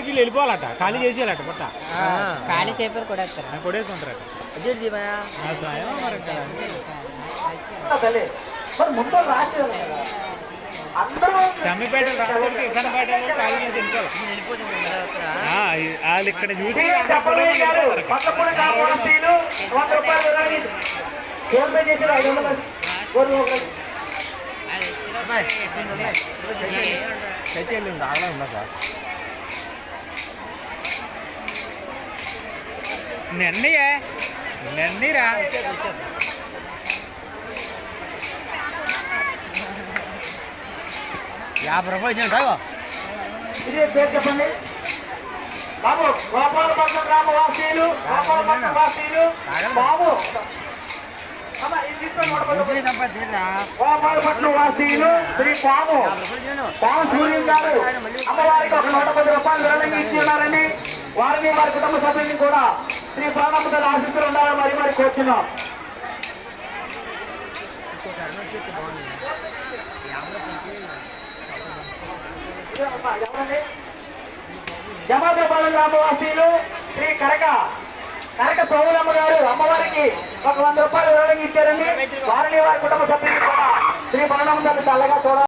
వీళ్ళు వెళ్ళిపోవాలట. ఖాళీ చేసేయాలట పట్ట. ఖాళీ చేపలు కూడా వేస్తారు. కొడేసుకుంటారట ఆ సాయం మరి ఇంకా. తల్లి మరి ముందు రాసి అందరూ తమ్మిపేట రాబోతే ఇక్కడపేట ఖాళీ చేసి వెళ్ళిపోవాలి ఆ, ఈ- వాళ్ళు ఇక్కడ చూసి రూపాయలు చేశారు ఐదు వందలు గోధుమ ఒకటి. నిన్నయే నిన్నీరా యాభై రూపాయలు ఇచ్చిన పేరు చెప్పండి. బాబు గోపాలపట్నం గ్రామ వాసీలు గోపాలపట్నం వాసీలు బాబు అమ్మ, వాసీలు శ్రీ పాము పాము సూర్యం గారు అమ్మవారికి ఒక నూట పది రూపాయలు ఇచ్చి ఉన్నారని వారిని వారి కుటుంబ సభ్యుల్ని కూడా శ్రీ ప్రాణమ్మ తల్లి ఆశిస్తులు ఉండాలని మరి మరి కోరుతున్నాం జమాదపాలెం గ్రామవాసీలు శ్రీ కరక కరక సోములమ్మ గారు అమ్మవారికి ఒక వంద రూపాయలు విరాళంగా ఇచ్చారండి వారిని వారి కుటుంబ సభ్యులు కూడా శ్రీ ప్రాణమ్మ తల్లి చల్లగా చూడాలి